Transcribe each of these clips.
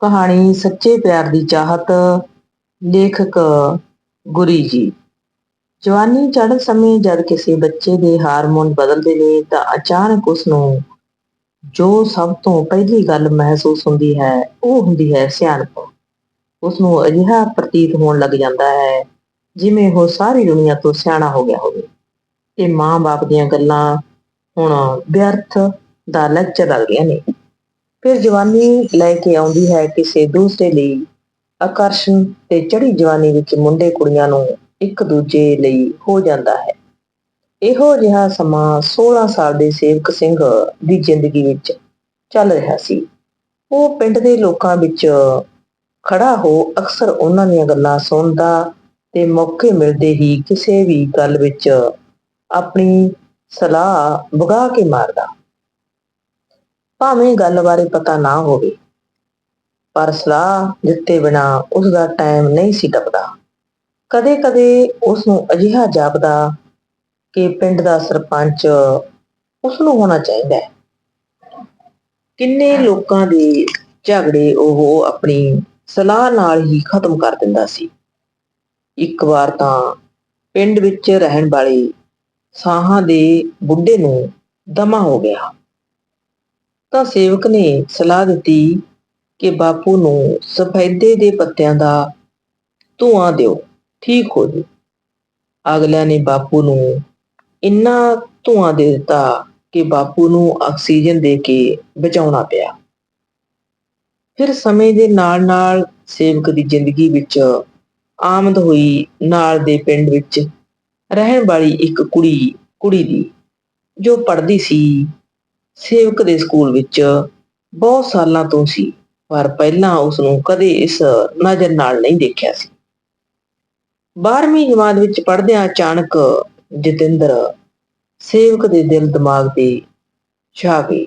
ਕਹਾਣੀ ਸੱਚੇ ਪਿਆਰ ਦੀ ਚਾਹਤ, ਲੇਖਕ ਗੁਰੀ ਜੀ। ਜਵਾਨੀ ਚੜ੍ਹਨ ਸਮੇਂ ਜਦ ਕਿਸੇ ਬੱਚੇ ਦੇ ਹਾਰਮੋਨ ਬਦਲਦੇ ਨੇ, ਤਾਂ ਅਚਾਨਕ ਉਸ ਨੂੰ ਜੋ ਸਭ ਤੋਂ ਪਹਿਲੀ ਗੱਲ ਮਹਿਸੂਸ ਹੁੰਦੀ ਹੈ, ਉਹ ਹੁੰਦੀ ਹੈ ਸਿਆਣਪ। ਉਸ ਨੂੰ ਅਜਿਹਾ ਪ੍ਰਤੀਤ ਹੋਣ ਲੱਗ ਜਾਂਦਾ ਹੈ, ਜਿਵੇਂ ਉਹ ਸਾਰੀ ਦੁਨੀਆ ਤੋਂ ਸਿਆਣਾ ਹੋ ਗਿਆ ਹੋਵੇ। ਇਹ ਮਾਂ-ਬਾਪ ਦੀਆਂ ਗੱਲਾਂ ਹੁਣ ਵਿਅਰਥ ਦਾ ਲੈਕਚਰ ਲੱਗਦੀਆਂ ਨੇ। ਫਿਰ ਜਵਾਨੀ ਲੈ ਕੇ ਆਉਂਦੀ ਹੈ ਕਿਸੇ ਦੂਸਰੇ ਲਈ। ਆਕਰਸ਼ਣ ਤੇ ਚੜੀ ਜਵਾਨੀ ਵਿੱਚ ਮੁੰਡੇ ਕੁੜੀਆਂ ਨੂੰ ਇੱਕ ਦੂਜੇ ਲਈ ਹੋ ਜਾਂਦਾ ਹੈ। ਇਹੋ ਜਿਹਾ ਸਮਾਂ 16 ਸਾਲ ਦੇ ਸੇਵਕ ਸਿੰਘ ਦੀ ਜ਼ਿੰਦਗੀ ਵਿੱਚ ਚੱਲ ਰਿਹਾ ਸੀ। ਉਹ ਪਿੰਡ ਦੇ ਲੋਕਾਂ ਵਿੱਚ ਖੜਾ ਹੋ ਅਕਸਰ ਉਹਨਾਂ ਦੀਆਂ ਗੱਲਾਂ ਸੁਣਦਾ ਤੇ ਮੌਕੇ ਮਿਲਦੇ ਹੀ ਕਿਸੇ ਵੀ ਗੱਲ ਵਿੱਚ ਆਪਣੀ ਸਲਾਹ ਵਗਾ ਕੇ ਮਾਰਦਾ। ਭਾਵੇਂ ਗੱਲ ਬਾਰੇ ਪਤਾ ਨਾ ਹੋਵੇ। ਪਰ ਸਲਾਹ ਦਿੱਤੇ ਬਿਨਾ ਉਸ ਦਾ ਟਾਈਮ ਨਹੀਂ ਸੀ ਟੱਪਦਾ। ਕਦੇ-ਕਦੇ ਉਸ ਨੂੰ ਅਜਿਹਾ ਜਾਪਦਾ ਕਿ ਪਿੰਡ ਦਾ ਸਰਪੰਚ ਉਸ ਨੂੰ ਹੋਣਾ ਚਾਹੀਦਾ ਹੈ। ਕਿੰਨੇ ਲੋਕਾਂ ਦੇ ਝਗੜੇ ਉਹ ਆਪਣੀ ਸਲਾਹ ਨਾਲ ਹੀ ਖਤਮ ਕਰ ਦਿੰਦਾ ਸੀ। ਇੱਕ ਵਾਰ ਤਾਂ ਪਿੰਡ ਵਿੱਚ ਰਹਿਣ ਵਾਲੇ ਸਾਹਾਂ ਦੇ ਬੁੱਢੇ ਨੂੰ ਦਮਾ ਹੋ ਗਿਆ। ਤਾਂ ਸੇਵਕ ਨੇ ਸਲਾਹ ਦਿੱਤੀ ਕਿ ਬਾਪੂ ਨੂੰ ਸਫੈਦੇ ਦੇ ਪੱਤਿਆਂ ਦਾ ਧੂਆਂ ਦਿਓ, ਠੀਕ ਹੋ ਜੂ ਅਗਲਿਆਂ ਨੇ ਬਾਪੂ ਨੂੰ ਇੰਨਾ ਧੂਆਂ ਦੇ ਦਿੱਤਾ ਕਿ ਬਾਪੂ ਨੂੰ ਆਕਸੀਜਨ ਦੇ ਕੇ ਬਚਾਉਣਾ ਪਿਆ। ਫਿਰ ਸਮੇਂ ਦੇ ਨਾਲ-ਨਾਲ ਸੇਵਕ ਦੀ ਜ਼ਿੰਦਗੀ ਵਿੱਚ ਆਮਦ ਹੋਈ, ਨਾਲ ਦੇ ਪਿੰਡ ਵਿੱਚ ਰਹਿਣ ਵਾਲੀ ਇੱਕ ਕੁੜੀ ਕੁੜੀ ਦੀ, ਜੋ ਪੜ੍ਹਦੀ ਸੀ ਸੇਵਕ ਦੇ ਸਕੂਲ ਵਿੱਚ ਬਹੁਤ ਸਾਲਾਂ ਤੋਂ ਸੀ, ਪਰ ਪਹਿਲਾਂ ਉਸ ਨੂੰ ਕਦੇ ਇਸ ਨਜ਼ਰ ਨਾਲ ਨਹੀਂ ਦੇਖਿਆ ਸੀ। 12ਵੀਂ ਜਮਾਤ ਵਿੱਚ ਪੜ੍ਹਦਿਆਂ ਅਚਾਨਕ ਜਤਿੰਦਰ ਸੇਵਕ ਦੇ ਦਿਲ ਦਿਮਾਗ ਤੇ ਛਾ ਗਈ।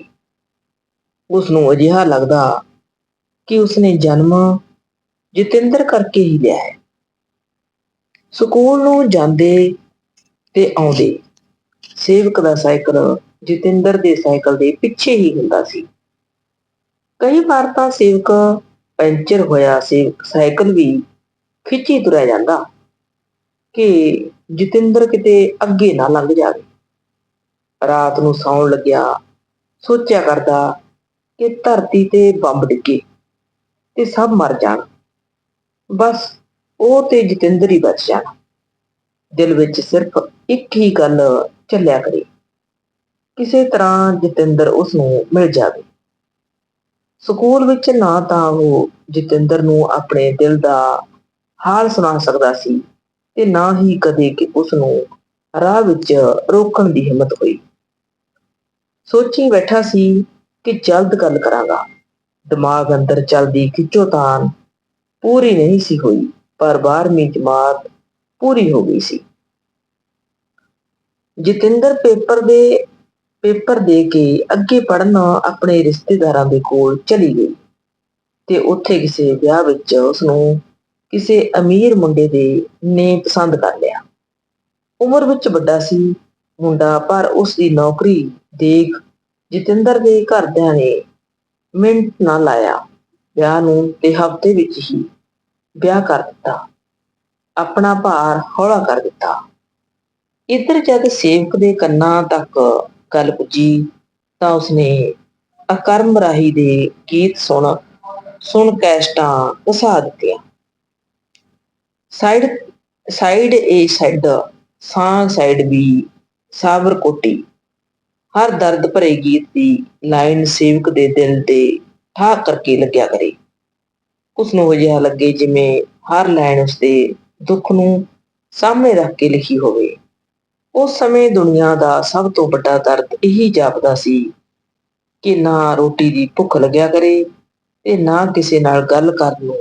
ਉਸ ਨੂੰ ਅਜਿਹਾ ਲੱਗਦਾ ਕਿ ਉਸਨੇ ਜਨਮ ਜਤਿੰਦਰ ਕਰਕੇ ਹੀ ਲਿਆ ਹੈ। ਸਕੂਲ ਨੂੰ ਜਾਂਦੇ ਤੇ ਆਉਂਦੇ ਸੇਵਕ ਦਾ ਸਾਈਕਲ ਜਤਿੰਦਰ ਦੇ ਸਾਈਕਲ ਦੇ ਪਿੱਛੇ ਹੀ ਹੁੰਦਾ ਸੀ। ਕਈ ਵਾਰ ਤਾਂ ਸੇਵਕ ਪੈਂਚਰ ਹੋਇਆ ਸੀ ਸਾਈਕਲ ਵੀ ਖਿੱਚੀ ਤੁਰਿਆ ਜਾਂਦਾ ਕਿ ਜਤਿੰਦਰ ਕਿਤੇ ਅੱਗੇ ਨਾ ਲੰਘ ਜਾਵੇ। ਰਾਤ ਨੂੰ ਸੌਣ ਲੱਗਿਆ, ਸੋਚਿਆ ਕਰਦਾ ਕਿ ਧਰਤੀ ਤੇ ਬੰਬ ਡਿੱਗੇ ਤੇ ਸਭ ਮਰ ਜਾਣ। ਬਸ ਉਹ ਤੇ ਜਤਿੰਦਰ ਹੀ ਬਚ ਜਾਣ। ਦਿਲ ਵਿੱਚ ਸਿਰਫ ਇੱਕ ਹੀ ਗੱਲ ਚੱਲਿਆ ਕਰੇ। ਕਿਸੇ ਤਰ੍ਹਾਂ ਜਤਿੰਦਰ ਉਸ ਨੂੰ ਮਿਲ ਜਾਵੇ। ਸਕੂਲ ਵਿੱਚ ਨਾ ਤਾਂ ਉਹ ਜਤਿੰਦਰ ਨੂੰ ਆਪਣੇ ਦਿਲ ਦਾ ਹਾਲ ਸੁਣਾ ਸਕਦਾ ਸੀ ਤੇ ਨਾ ਹੀ ਕਦੇ ਕਿ ਉਸ ਨੂੰ ਰਾਹ ਵਿੱਚ ਰੋਕਣ ਦੀ ਹਿੰਮਤ ਹੋਈ। ਸੋਚੀ ਬੈਠਾ ਸੀ ਕਿ ਜਲਦ ਗੱਲ ਕਰਾਂਗਾ। ਦਿਮਾਗ ਅੰਦਰ ਚਲਦੀ ਖਿੱਚੋਤਾਨ ਪੂਰੀ ਨਹੀਂ ਸੀ ਹੋਈ, ਪਰ 12ਵੀਂ ਜਮਾਤ ਪੂਰੀ ਹੋ ਗਈ ਸੀ। ਜਤਿੰਦਰ ਪੇਪਰ ਦੇ ਪੇਪਰ ਦੇ ਕੇ ਅੱਗੇ ਪੜਨ ਆਪਣੇ ਰਿਸ਼ਤੇਦਾਰਾਂ ਦੇ ਕੋਲ ਚਲੀ ਗਈ ਤੇ ਉੱਥੇ ਕਿਸੇ ਵਿਆਹ ਵਿੱਚ ਉਸ ਨੂੰ ਕਿਸੇ ਅਮੀਰ ਮੁੰਡੇ ਦੇ ਨੇ ਪਸੰਦ ਕਰ ਲਿਆ। ਉਮਰ ਵਿੱਚ ਵੱਡਾ ਸੀ ਮੁੰਡਾ, ਪਰ ਉਸ ਦੀ ਨੌਕਰੀ ਦੇਖ ਜਤਿੰਦਰ ਦੇ ਘਰਦਿਆਂ ਨੇ ਮਿੰਟ ਨਾ ਲਾਇਆ। ਵਿਆਹ ਨੂੰ ਤੇ ਹਫ਼ਤੇ ਵਿੱਚ ਹੀ ਵਿਆਹ ਕਰ ਦਿੱਤਾ। ਆਪਣਾ ਭਾਰ ਹੌਲਾ ਕਰ ਦਿੱਤਾ। ਇੱਧਰ ਜਦ ਸੇਵਕ ਦੇ ਕੰਨਾਂ ਤੱਕ ਗੱਲ ਪੁੱਜੀ ਤਾਂ ਉਸਨੇ ਅਕਰਮ ਰਾਹੀ ਦੇ ਗੀਤ ਸੁਣ ਸੁਣ ਕੈਸਟਾਂ ਉਸਾ ਦਿੱਤੀਆਂ। ਸਾਈਡ ਸਾਈਡ ਏ ਸਾਈਡ ਸਾਂ ਸਾਈਡ ਵੀ ਸਾਬਰ ਕੋਟੀ। ਹਰ ਦਰਦ ਭਰੇ ਗੀਤ ਦੀ ਲਾਈਨ ਸੇਵਕ ਦੇ ਦਿਲ ਤੇ ਠਾ ਕਰਕੇ ਲੱਗਿਆ ਕਰੇ। ਉਸ ਨੂੰ ਅਜਿਹਾ ਲੱਗੇ ਜਿਵੇਂ ਹਰ ਲਾਈਨ ਉਸਦੇ ਦੁੱਖ ਨੂੰ ਸਾਹਮਣੇ ਰੱਖ ਕੇ ਲਿਖੀ ਹੋਵੇ। ਉਸ ਸਮੇਂ ਦੁਨੀਆ ਦਾ ਸਭ ਤੋਂ ਵੱਡਾ ਦਰਦ ਇਹੀ ਜਾਪਦਾ ਸੀ ਕਿ ਨਾ ਰੋਟੀ ਦੀ ਭੁੱਖ ਲੱਗਿਆ ਕਰੇ ਤੇ ਨਾ ਕਿਸੇ ਨਾਲ ਗੱਲ ਕਰਨ ਨੂੰ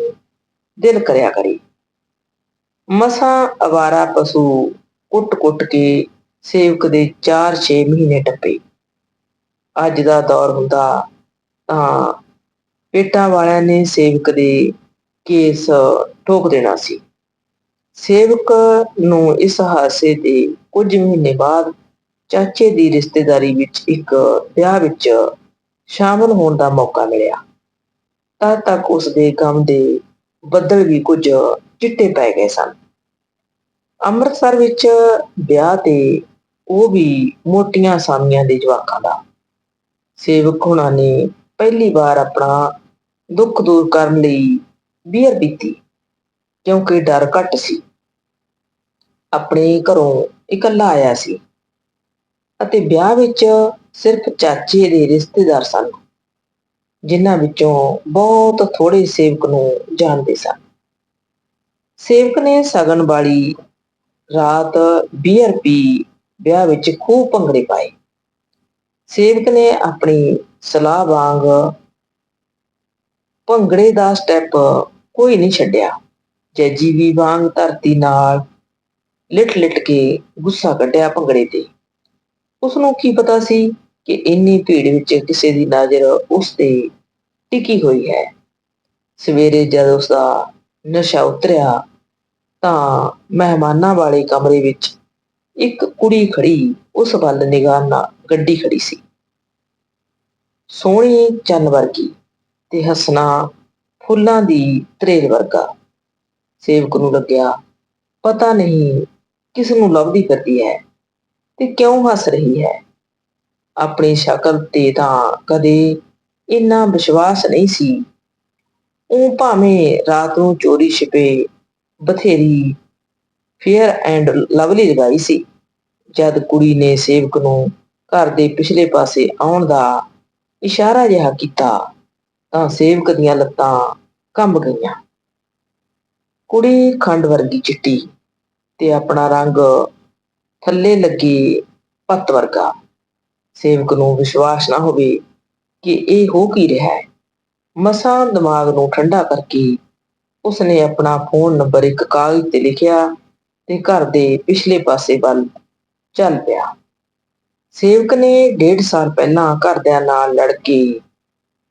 ਦਿਲ ਕਰਿਆ ਕਰੇ। ਮਸਾਂ ਅਵਾਰਾ ਪਸ਼ੂ ਕੁੱਟ-ਕੁੱਟ ਕੇ ਸੇਵਕ ਦੇ 4-6 ਮਹੀਨੇ ਟੱਪੇ। ਅੱਜ ਦਾ ਦੌਰ ਹੁੰਦਾ ਤਾਂ ਪੇਟਾਂ ਵਾਲਿਆਂ ਨੇ ਸੇਵਕ ਦੇ ਕੇਸ ਠੋਕ ਦੇਣਾ ਸੀ। ਸੇਵਕ ਨੂੰ ਇਸ ਹਾਦਸੇ ਦੇ ਕੁਝ ਮਹੀਨੇ ਬਾਅਦ ਚਾਚੇ ਦੀ ਰਿਸ਼ਤੇਦਾਰੀ ਵਿੱਚ ਇੱਕ ਵਿਆਹ ਵਿੱਚ ਸ਼ਾਮਲ ਹੋਣ ਦਾ ਮੌਕਾ ਮਿਲਿਆ। ਤਦ ਤੱਕ ਉਸ ਦੇ ਗਮ ਦੇ ਬੱਦਲ ਵੀ ਕੁਝ ਚਿੱਟੇ ਪੈ ਗਏ ਸਨ। ਅੰਮ੍ਰਿਤਸਰ ਵਿੱਚ ਵਿਆਹ ਤੇ ਉਹ ਵੀ ਮੋਟੀਆਂ ਸਾਮੀਆਂ ਦੇ ਜਵਾਕਾਂ ਦਾ। ਸੇਵਕ ਹੁਣਾਂ ਨੇ ਪਹਿਲੀ ਵਾਰ ਆਪਣਾ ਦੁੱਖ ਦੂਰ ਕਰਨ ਲਈ ਬੀਅਰ ਪੀਤੀ, ਕਿਉਂਕਿ ਡਰ ਘੱਟ ਸੀ। ਆਪਣੇ ਘਰੋਂ ਇਕੱਲਾ ਆਇਆ ਸੀ ਅਤੇ ਵਿਆਹ ਵਿੱਚ ਸਿਰਫ ਚਾਚੇ ਦੇ ਰਿਸ਼ਤੇਦਾਰ ਸਨ, ਜਿਨ੍ਹਾਂ ਵਿੱਚੋਂ ਬਹੁਤ ਥੋੜੇ ਸੇਵਕ ਨੂੰ ਜਾਣਦੇ ਸਨ। ਸੇਵਕ ਨੇ ਸਗਨ ਵਾਲੀ ਰਾਤ ਬੀਅਰ ਪੀ ਵਿਆਹ ਵਿੱਚ ਖੂਬ ਭੰਗੜੇ ਪਾਏ। ਸੇਵਕ ਨੇ ਆਪਣੀ ਸਲਾਹ ਵਾਂਗ ਭੰਗੜੇ ਦਾ ਸਟੈਪ ਕੋਈ ਨਹੀਂ ਛੱਡਿਆ। ਜੈਜੀ ਵੀ ਵਾਂਗ ਧਰਤੀ ਨਾਲ ਲਿਟ ਲਿਟ ਕੇ ਗੁੱਸਾ ਕੱਢਿਆ ਭੰਗੜੇ ਤੇ। ਉਸ ਨੂੰ ਕੀ ਪਤਾ ਸੀ ਕਿ ਇੰਨੀ ਭੀੜ ਵਿੱਚ ਕਿਸੇ ਦੀ ਨਜ਼ਰ ਉਸ ਤੇ ਟਿਕੀ ਹੋਈ ਹੈ। ਸਵੇਰੇ ਜਦ ਉਸ ਦਾ ਨਸ਼ਾ ਉਤਰਿਆ, ਤਾਂ ਮਹਿਮਾਨਾਂ ਵਾਲੇ ਕਮਰੇ ਵਿੱਚ ਇੱਕ ਕੁੜੀ ਖੜੀ, ਉਸ ਵੱਲ ਨਿਗਾਹ ਨਾਲ ਗੱਡੀ ਖੜੀ ਸੀ। ਸੋਹਣੀ ਚੰਨ ਵਰਗੀ ਤੇ ਹਸਣਾ ਫੁੱਲਾਂ ਦੀ ਤਰੇਲ ਵਰਗਾ। ਸੇਵਕ ਨੂੰ ਲੱਗਿਆ, ਪਤਾ ਨਹੀਂ ਕਿਸ ਨੂੰ ਲੱਭਦੀ ਫਿਰਦੀ ਹੈ ਤੇ ਕਿਉਂ ਹੱਸ ਰਹੀ ਹੈ? ਆਪਣੀ ਸ਼ਕਲ ਤੇ ਤਾਂ ਕਦੇ ਇੰਨਾ ਵਿਸ਼ਵਾਸ ਨਹੀਂ ਸੀ। ਉਹ ਭਾਵੇਂ ਰਾਤ ਨੂੰ ਚੋਰੀ ਛਿਪੇ ਬਥੇਰੀ ਫੇਅਰ ਐਂਡ ਲਵਲੀ ਲਗਾਈ ਸੀ। ਜਦ ਕੁੜੀ ਨੇ ਸੇਵਕ ਨੂੰ ਘਰ ਦੇ ਪਿਛਲੇ ਪਾਸੇ ਆਉਣ ਦਾ ਇਸ਼ਾਰਾ ਜਿਹਾ ਕੀਤਾ ਤਾਂ ਸੇਵਕ ਦੀਆਂ ਲੱਤਾਂ ਕੰਬ ਗਈਆਂ। ਕੁੜੀ ਖੰਡ ਵਰਗੀ ਚਿੱਟੀ ਤੇ ਆਪਣਾ ਰੰਗ ਥੱਲੇ ਲੱਗੀ ਪੱਤ ਵਰਗਾ। ਸੇਵਕ ਨੂੰ ਵਿਸ਼ਵਾਸ ਨਾ ਹੋਵੇ ਕਿ ਇਹ ਹੋ ਕੀ ਰਿਹਾ ਹੈ। ਮਸਾਂ ਦਿਮਾਗ ਨੂੰ ਠੰਡਾ ਕਰਕੇ ਉਸਨੇ ਆਪਣਾ ਫੋਨ ਨੰਬਰ ਇੱਕ ਕਾਗਜ਼ ਤੇ ਲਿਖਿਆ ਤੇ ਘਰ ਦੇ ਪਿਛਲੇ ਪਾਸੇ ਵੱਲ ਚੱਲ ਪਿਆ। ਸੇਵਕ ਨੇ ਡੇਢ ਸਾਲ ਪਹਿਲਾਂ ਘਰਦਿਆਂ ਨਾਲ ਲੜ ਕੇ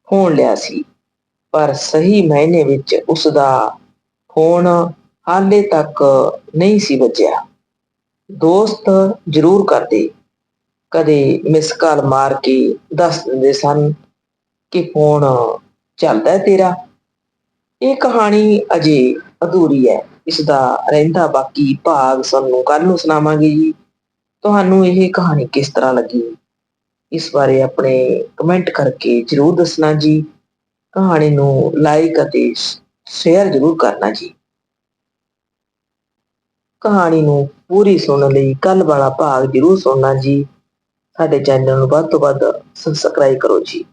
ਫੋਨ ਲਿਆ ਸੀ, ਪਰ ਸਹੀ ਮਾਇਨੇ ਵਿੱਚ ਉਸ ਦਾ ਫੋਨ ਹਾਲੇ ਤੱਕ ਨਹੀਂ ਸੀ ਵੱਜਿਆ। ਦੋਸਤ ਜ਼ਰੂਰ ਕਰਦੇ। ਕਦੇ ਮਿਸ ਕਾਲ ਮਾਰ ਕੇ ਦੱਸ ਦਿੰਦੇ ਸਨ ਕਿ ਫੋਨ ਚੱਲਦਾ ਹੈ ਤੇਰਾ। ਇਹ ਕਹਾਣੀ ਅਜੇ ਅਧੂਰੀ ਹੈ। ਇਸ ਦਾ ਰਹਿੰਦਾ ਬਾਕੀ ਭਾਗ ਸਾਨੂੰ ਕੱਲ ਨੂੰ ਸੁਣਾਵਾਂਗੇ ਜੀ। ਤੁਹਾਨੂੰ ਇਹ ਕਹਾਣੀ ਕਿਸ ਤਰ੍ਹਾਂ ਲੱਗੀ? ਇਸ ਬਾਰੇ ਆਪਣੇ ਕਮੈਂਟ ਕਰਕੇ ਜਰੂਰ ਦੱਸਣਾ ਜੀ। ਕਹਾਣੀ ਨੂੰ ਲਾਈਕ ਅਤੇ ਸ਼ੇਅਰ ਜਰੂਰ ਕਰਨਾ ਜੀ। ਕਹਾਣੀ ਨੂੰ ਪੂਰੀ ਸੁਣਨ ਲਈ ਕੱਲ ਵਾਲਾ ਭਾਗ ਜਰੂਰ ਸੁਣਨਾ ਜੀ। ਸਾਡੇ ਚੈਨਲ ਨੂੰ ਵੱਧ ਤੋਂ ਵੱਧ ਸਬਸਕ੍ਰਾਈਬ ਕਰੋ ਜੀ।